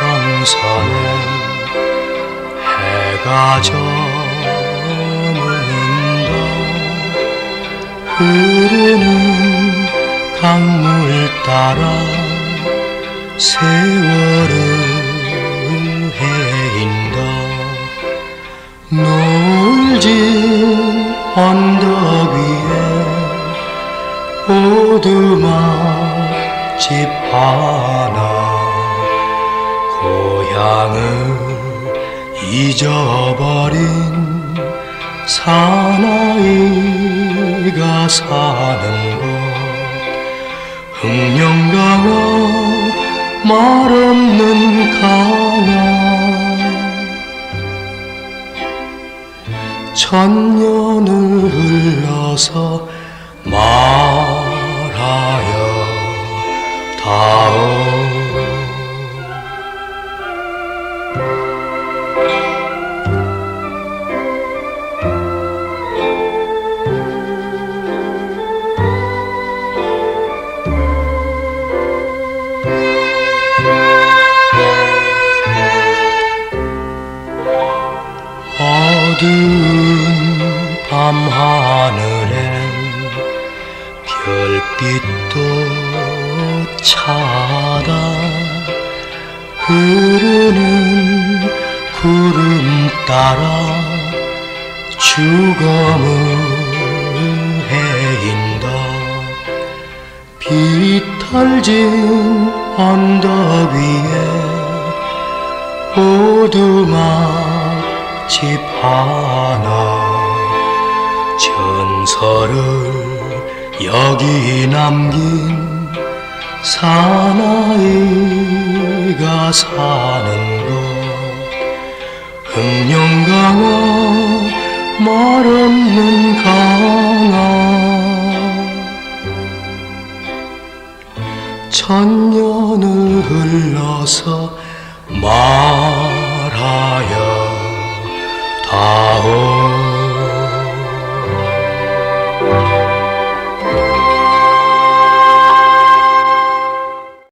평선에 해가 저문다 흐르는 강물 따라 세월을 해인다 노을진 언덕 위에 오두막 집 하나 고향을 잊어버린 사나이가 사는 곳 흑령강화 말 없는 강화 천년을 흘러서 말 어두운 밤하늘엔 별빛도 차다. 흐르는 구름 따라 죽음을 해인다. 비탈진 언덕 위에 오두막 집 하나 전설을 여기 남긴 사나이가 사는 곳. 흑령강화 말 없는 강화. 천년을 흘러서 말 Ah, oh.